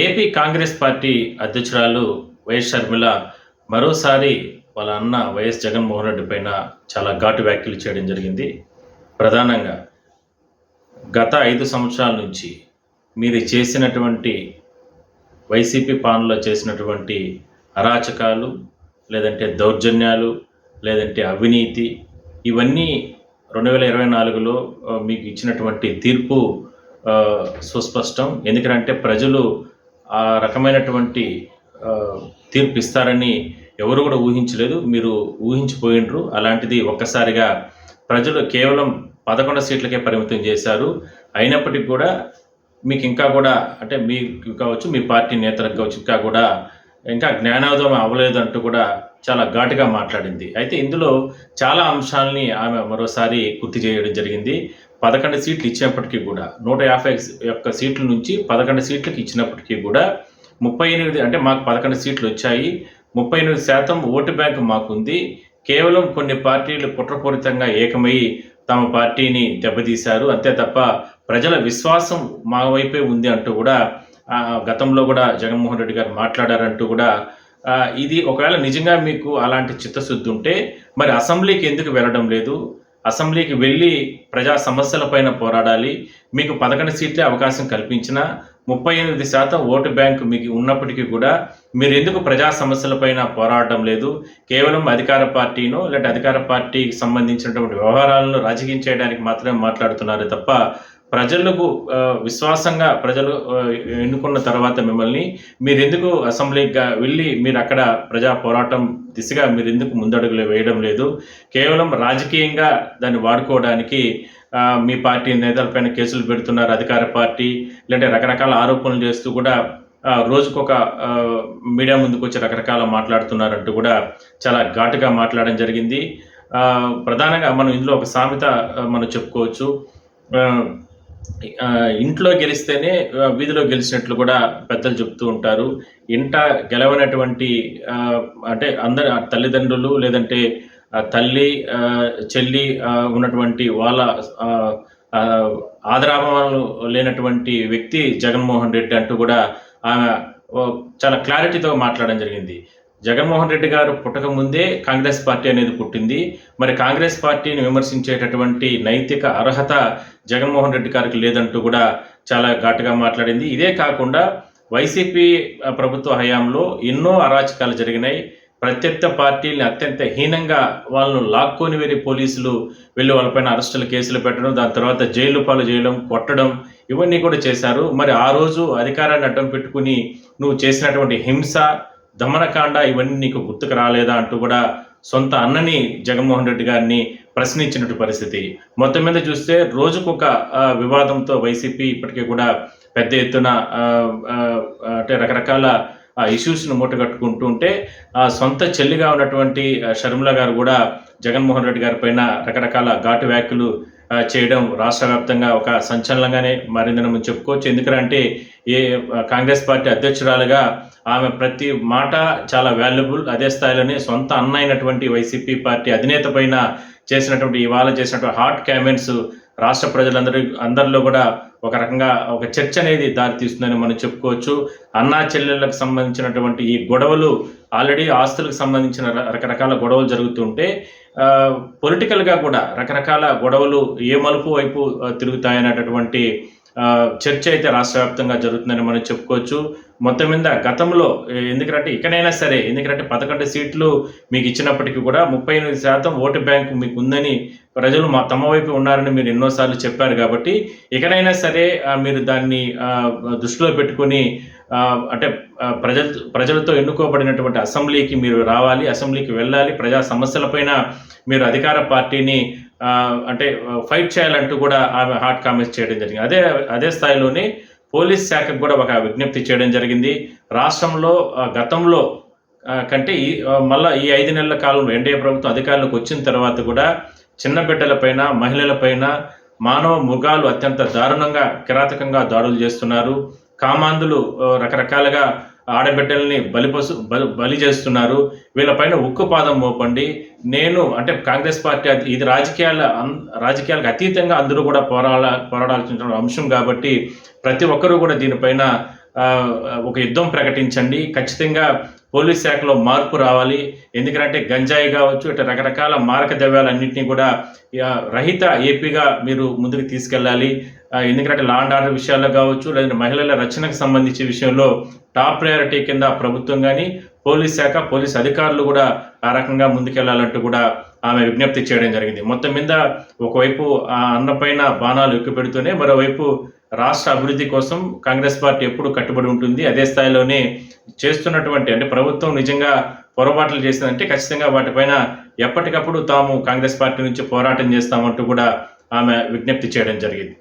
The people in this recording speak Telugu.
ఏపీ కాంగ్రెస్ పార్టీ అధ్యక్షురాలు వైఎస్ షర్మిల మరోసారి వాళ్ళ అన్న వైఎస్ జగన్మోహన్ రెడ్డి పైన చాలా ఘాటు వ్యాఖ్యలు చేయడం జరిగింది. ప్రధానంగా గత ఐదు సంవత్సరాల నుంచి మీరు చేసినటువంటి వైసీపీ పాలనలో చేసినటువంటి అరాచకాలు లేదంటే దౌర్జన్యాలు లేదంటే అవినీతి ఇవన్నీ రెండు వేల ఇరవై నాలుగులో మీకు ఇచ్చినటువంటి తీర్పు సుస్పష్టం. ఎందుకంటే ప్రజలు ఆ రకమైనటువంటి తీర్పు ఇస్తారని ఎవరు కూడా ఊహించలేదు. మీరు ఊహించిపోయినరు అలాంటిది ఒక్కసారిగా ప్రజలు కేవలం పదకొండు సీట్లకే పరిమితం చేశారు. అయినప్పటికీ కూడా మీకు ఇంకా కూడా అంటే మీకు కావచ్చు మీ పార్టీ నేతలకు కావచ్చు ఇంకా కూడా ఇంకా జ్ఞానోదయం అవ్వలేదు అంటూ కూడా చాలా ఘాటుగా మాట్లాడింది. అయితే ఇందులో చాలా అంశాలని ఆమె మరోసారి గుర్తు చేయడం జరిగింది. పదకొండు సీట్లు ఇచ్చినప్పటికీ కూడా నూట యాభై యొక్క సీట్ల నుంచి పదకొండు సీట్లకు ఇచ్చినప్పటికీ కూడా ముప్పై ఎనిమిది అంటే మాకు పదకొండు సీట్లు వచ్చాయి. ముప్పై ఎనిమిది శాతం ఓటు బ్యాంకు మాకుంది. కేవలం కొన్ని పార్టీలు కుట్రపూరితంగా ఏకమై తమ పార్టీని దెబ్బతీశారు. అంతే తప్ప ప్రజల విశ్వాసం మా వైపే ఉంది అంటూ కూడా గతంలో కూడా జగన్మోహన్ రెడ్డి గారు మాట్లాడారంటూ కూడా ఇది ఒకవేళ నిజంగా మీకు అలాంటి చిత్తశుద్ధి ఉంటే మరి అసెంబ్లీకి ఎందుకు వెళ్ళడం లేదు? అసెంబ్లీకి వెళ్ళి ప్రజా సమస్యలపైన పోరాడాలి మీకు పదకొండు సీట్లే అవకాశం కల్పించినా ముప్పై ఎనిమిది శాతం ఓటు బ్యాంకు మీకు ఉన్నప్పటికీ కూడా మీరు ఎందుకు ప్రజా సమస్యలపైన పోరాడడం లేదు? కేవలం అధికార పార్టీను లేదంటే అధికార పార్టీకి సంబంధించినటువంటి వ్యవహారాలను రాజకీయం చేయడానికి మాత్రమే మాట్లాడుతున్నారు తప్ప ప్రజలకు విశ్వాసంగా ప్రజలు ఎన్నుకున్న తర్వాత మిమ్మల్ని మీరు ఎందుకు అసెంబ్లీగా వెళ్ళి మీరు అక్కడ ప్రజా పోరాటం దిశగా మీరు ఎందుకు ముందడుగులు వేయడం లేదు? కేవలం రాజకీయంగా దాన్ని వాడుకోవడానికి మీ పార్టీ నేతలపైన కేసులు పెడుతున్నారు అధికార పార్టీ లేదంటే రకరకాల ఆరోపణలు చేస్తూ కూడా రోజుకొక మీడియా ముందుకు వచ్చి రకరకాల మాట్లాడుతున్నారంటూ కూడా చాలా ఘాటుగా మాట్లాడడం జరిగింది. ప్రధానంగా మనం ఇందులో ఒక సామెత మనం చెప్పుకోవచ్చు. ఇంట్లో గెలిస్తేనే వీధిలో గెలిచినట్లు కూడా పెద్దలు చెప్తూ ఉంటారు. ఇంట గెలవనటువంటి అంటే అందరి తల్లిదండ్రులు లేదంటే తల్లి చెల్లి ఉన్నటువంటి వాళ్ళ ఆదరాభావాలు లేనటువంటి వ్యక్తి జగన్మోహన్ రెడ్డి అంటూ కూడా ఆమె చాలా క్లారిటీతో మాట్లాడడం జరిగింది. జగన్మోహన్ రెడ్డి గారు పుట్టక ముందే కాంగ్రెస్ పార్టీ అనేది పుట్టింది. మరి కాంగ్రెస్ పార్టీని విమర్శించేటటువంటి నైతిక అర్హత జగన్మోహన్ రెడ్డి గారికి లేదంటూ కూడా చాలా ఘాటుగా మాట్లాడింది. ఇదే కాకుండా వైసీపీ ప్రభుత్వ హయాంలో ఎన్నో అరాచకాలు జరిగినాయి. ప్రత్యర్థ పార్టీని అత్యంత హీనంగా వాళ్ళను లాక్కొని వెళ్ళి పోలీసులు వెళ్ళి వాళ్ళపైన అరెస్టులు కేసులు పెట్టడం దాని తర్వాత జైలు పాలు చేయడం కొట్టడం ఇవన్నీ కూడా చేశారు. మరి ఆ రోజు అధికారాన్ని అడ్డం పెట్టుకుని నువ్వు చేసినటువంటి హింస దమనకాండ ఇవన్నీ నీకు గుర్తుకు రాలేదా అంటూ కూడా సొంత అన్నని జగన్మోహన్ రెడ్డి గారిని ప్రశ్నించినట్టు పరిస్థితి. మొత్తం మీద చూస్తే రోజుకొక వివాదంతో వైసీపీ ఇప్పటికీ కూడా పెద్ద ఎత్తున అంటే రకరకాల ఆ ఇష్యూస్ను మూటగట్టుకుంటూ ఉంటే ఆ సొంత చెల్లిగా ఉన్నటువంటి షర్మిల గారు కూడా జగన్మోహన్ రెడ్డి గారి పైన రకరకాల ఘాటు వ్యాఖ్యలు చేయడం రాష్ట్ర వ్యాప్తంగా ఒక సంచలనంగానే మారిందని మనం చెప్పుకోవచ్చు. ఎందుకంటే ఏ కాంగ్రెస్ పార్టీ అధ్యక్షురాలుగా ఆమె ప్రతి మాట చాలా వాల్యుబుల్ అదే స్థాయిలోనే సొంత అన్న అయినటువంటి వైసీపీ పార్టీ అధినేత పైన చేసినటువంటి ఇవాళ చేసినటువంటి హాట్ కామెంట్స్ రాష్ట్ర ప్రజలందరి అందరిలో కూడా ఒక రకంగా ఒక చర్చ అనేది దారితీస్తుందని మనం చెప్పుకోవచ్చు. అన్నా చెల్లెళ్ళకు సంబంధించినటువంటి ఈ గొడవలు ఆల్రెడీ ఆస్తులకు సంబంధించిన రకరకాల గొడవలు జరుగుతుంటే పొలిటికల్గా కూడా రకరకాల గొడవలు ఏ మలుపు వైపు తిరుగుతాయనేటటువంటి చర్చ అయితే రాష్ట్ర వ్యాప్తంగా జరుగుతుందని మనం చెప్పుకోవచ్చు. మొత్తం మీద గతంలో ఎందుకంటే ఇకనైనా సరే ఎందుకంటే పదకొండు సీట్లు మీకు ఇచ్చినప్పటికీ కూడా ముప్పై ఎనిమిది శాతం ఓటు బ్యాంకు మీకు ఉందని ప్రజలు మా తమ వైపు ఉన్నారని మీరు ఎన్నోసార్లు చెప్పారు కాబట్టి ఇకనైనా సరే మీరు దాన్ని దృష్టిలో పెట్టుకొని అంటే ఆ, ప్రజల ప్రజలతో ఎన్నుకోబడినటువంటి అసెంబ్లీకి మీరు రావాలి అసెంబ్లీకి వెళ్ళాలి ప్రజా సమస్యలపైన మీరు అధికార పార్టీని అంటే ఫైట్ చేయాలంటూ కూడా ఆమె హాట్ కామెంట్స్ చేయడం జరిగింది. అదే అదే స్థాయిలోనే పోలీస్ శాఖకు కూడా ఒక విజ్ఞప్తి చేయడం జరిగింది. రాష్ట్రంలో గతంలో కంటే ఈ మళ్ళీ ఈ ఐదు నెలల కాలంలో ఎన్డీఏ ప్రభుత్వం అధికారంలోకి వచ్చిన తర్వాత కూడా చిన్న బిడ్డలపైన మహిళలపైన మానవ మృగాలు అత్యంత దారుణంగా కిరాతకంగా దాడులు చేస్తున్నారు. కామాంధులు రకరకాలుగా ఆడబిడ్డల్ని బలిపసు బలి బలి చేస్తున్నారు. వీళ్ళపైన ఉక్కుపాదం మోపండి. నేను అంటే కాంగ్రెస్ పార్టీ అది- ఇది రాజకీయాల రాజకీయాలకు అతీతంగా అందరూ కూడా పోరాడ పోరాడాల్సిన అంశం కాబట్టి ప్రతి ఒక్కరూ కూడా దీనిపైన ఒక యుద్ధం ప్రకటించండి. ఖచ్చితంగా పోలీస్ శాఖలో మార్పు రావాలి. ఎందుకంటే గంజాయి కావచ్చు ఇట్లా రకరకాల మారక ద్రవ్యాలన్నింటినీ కూడా రహిత ఏపీగా మీరు ముందుకు తీసుకెళ్ళాలి. ఎందుకంటే లా అండ్ ఆర్డర్ విషయాల్లో కావచ్చు లేదంటే మహిళల రక్షణకు సంబంధించి విషయంలో టాప్ ప్రయారిటీ కింద ప్రభుత్వం కానీ పోలీస్ శాఖ పోలీస్ అధికారులు కూడా ఆ రకంగా ముందుకెళ్ళాలంటూ కూడా ఆమె విజ్ఞప్తి చేయడం జరిగింది. మొత్తం మీద ఒకవైపు ఆ అన్నపైన బాణాలు ఎక్కువ పెడుతూనే మరోవైపు రాష్ట్ర అభివృద్ధి కోసం కాంగ్రెస్ పార్టీ ఎప్పుడు కట్టుబడి ఉంటుంది అదే స్థాయిలోనే చేస్తున్నటువంటి అంటే ప్రభుత్వం నిజంగా పొరపాట్లు చేసిందంటే ఖచ్చితంగా వాటిపైన ఎప్పటికప్పుడు తాము కాంగ్రెస్ పార్టీ నుంచి పోరాటం చేస్తామంటూ కూడా ఆమె విజ్ఞప్తి చేయడం జరిగింది.